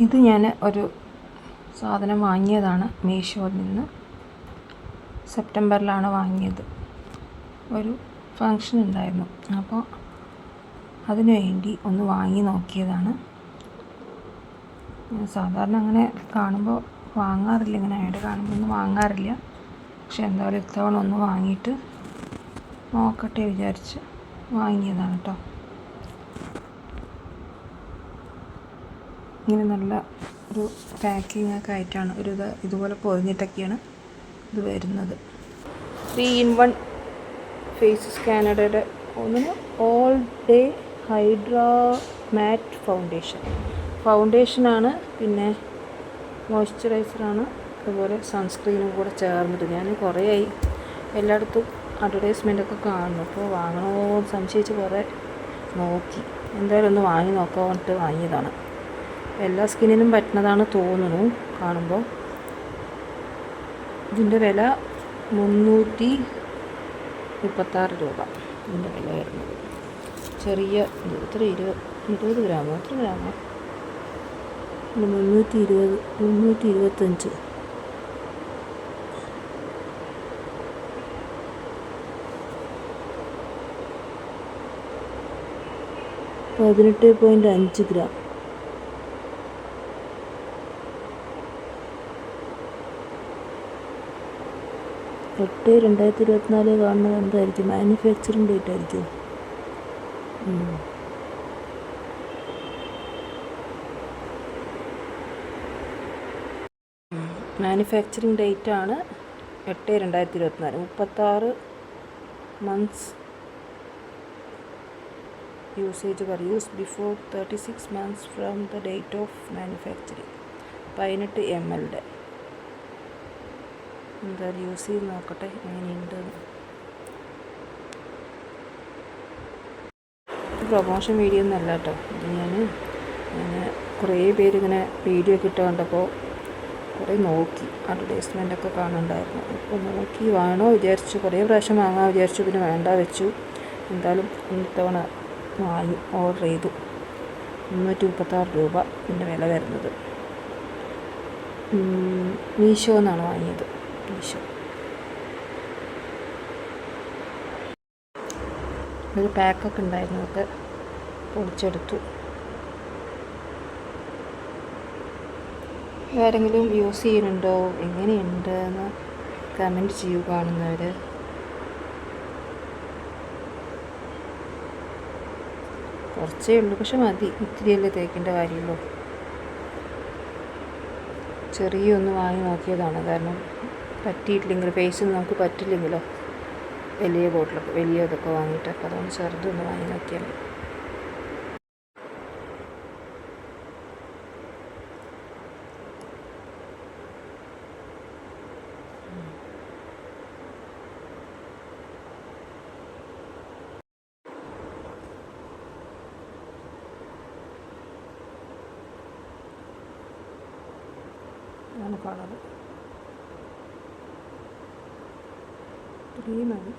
ഇത് ഞാൻ ഒരു സാധനം വാങ്ങിയതാണ് മീഷോയിൽ നിന്ന്. സെപ്റ്റംബറിലാണ് വാങ്ങിയത്. ഒരു ഫങ്ഷൻ ഉണ്ടായിരുന്നു. അപ്പോൾ അതിനു വേണ്ടി ഒന്ന് വാങ്ങി നോക്കിയതാണ്. സാധാരണ അങ്ങനെ കാണുമ്പോൾ വാങ്ങാറില്ല ഇങ്ങനെ ആയിട്ട് കാണുമ്പോൾ ഒന്നും വാങ്ങാറില്ല. പക്ഷെ എന്തായാലും ഇത്തവണ ഒന്ന് വാങ്ങിയിട്ട് നോക്കട്ടെ വിചാരിച്ച് വാങ്ങിയതാണ് കേട്ടോ. ഇങ്ങനെ നല്ല ഒരു പാക്കിംഗ് ഒക്കെ ആയിട്ടാണ് ഒരു ഇത് ഇതുപോലെ പൊതിഞ്ഞിട്ടൊക്കെയാണ് ഇത് വരുന്നത്. ത്രീ ഇൻ വൺ ഫേസ് സ്കാനഡയുടെ ഒന്നിന് all day hydra matte foundation ഫൗണ്ടേഷനാണ് പിന്നെ മോയ്സ്ചറൈസറാണ് അതുപോലെ സൺസ്ക്രീനും കൂടെ ചേർന്നിട്ട് ഞാൻ കുറേ ആയി എല്ലായിടത്തും അഡ്വർടൈസ്മെന്റൊക്കെ കാണുന്നു. അപ്പോൾ വാങ്ങണമോ എന്ന് സംശയിച്ച് കുറേ നോക്കി. എന്തായാലും ഒന്ന് വാങ്ങി നോക്കാൻ വേണ്ടിയിട്ട് വാങ്ങിയതാണ്. എല്ലാ സ്കിന്നിനും പറ്റുന്നതാണ് തോന്നുന്നു കാണുമ്പോൾ. ഇതിന്റെ വില മുന്നൂറ്റി മുപ്പത്താറ് രൂപ. ഇതിന്റെ വില വരുന്നത്. ചെറിയ എത്ര? ഇരുപത് ഇരുപത് ഗ്രാമോ? എത്ര ഗ്രാമോ? മുന്നൂറ്റി ഇരുപത് മുന്നൂറ്റി ഇരുപത്തഞ്ച്. പതിനെട്ട് പോയിന്റ് അഞ്ച് ഗ്രാം. എട്ട് രണ്ടായിരത്തി ഇരുപത്തിനാല് കാണുന്നത് എന്തായിരിക്കും? മാനുഫാക്ചറിങ് ഡേറ്റ് ആയിരിക്കും. മാനുഫാക്ചറിങ് ഡേറ്റ് ആണ് എട്ട് രണ്ടായിരത്തി ഇരുപത്തിനാല്. മുപ്പത്താറ് മന്ത്സ് യൂസേജ് പറ use before thirty six months from the date of manufacturing പതിനെട്ട് എം എല്ലിന്റെ എന്തായാലും യൂസ് ചെയ്ത് നോക്കട്ടെ എങ്ങനെയുണ്ട് പ്രൊമോഷൻ വീഡിയോ ഒന്നല്ല കേട്ടോ. ഇത് ഞാൻ ഞാൻ കുറേ പേരിങ്ങനെ വീഡിയോ ഒക്കെ ഇട്ട് കണ്ടപ്പോൾ കുറേ നോക്കി അഡ്വർടൈസ്മെന്റ് ഒക്കെ കാണുന്നുണ്ടായിരുന്നു. അപ്പോൾ നോക്കി വേണോ വിചാരിച്ചു കുറേ പ്രാവശ്യം വാങ്ങാൻ വിചാരിച്ചു പിന്നെ വേണ്ട വെച്ചു. എന്തായാലും ഇത്തവണ വാങ്ങി ഓർഡർ ചെയ്തു. മുന്നൂറ്റി മുപ്പത്താറ് രൂപ പിന്നെ വില വരുന്നത്. മീഷോ എന്നാണ് വാങ്ങിയത് മീഷോ ഒരു പാക്കൊക്കെ ഉണ്ടായിരുന്നു. അത് പൊടിച്ചെടുത്തു ആരെങ്കിലും യൂസ് ചെയ്യുന്നുണ്ടോ? എങ്ങനെയുണ്ട് എന്ന് കമന്റ് ചെയ്യൂ കാണുന്നവർ കുറച്ചേ ഉള്ളൂ. പക്ഷെ മതി. ഇത്തിരിയല്ലേ തേക്കേണ്ട കാര്യമുള്ളൂ. ചെറിയൊന്ന് വാങ്ങി നോക്കിയതാണ്. കാരണം പറ്റിയിട്ടില്ലെങ്കിൽ ഫേസിൽ നമുക്ക് പറ്റില്ലെങ്കിലോ? വലിയ ബോട്ടിൽ വലിയ ഇതൊക്കെ വാങ്ങിയിട്ട് അപ്പോൾ അതുകൊണ്ട് ചെറുതൊന്ന് വാങ്ങി നോക്കിയാൽ മതി. ആണ് കളറ്. ഇത്രയും മതി.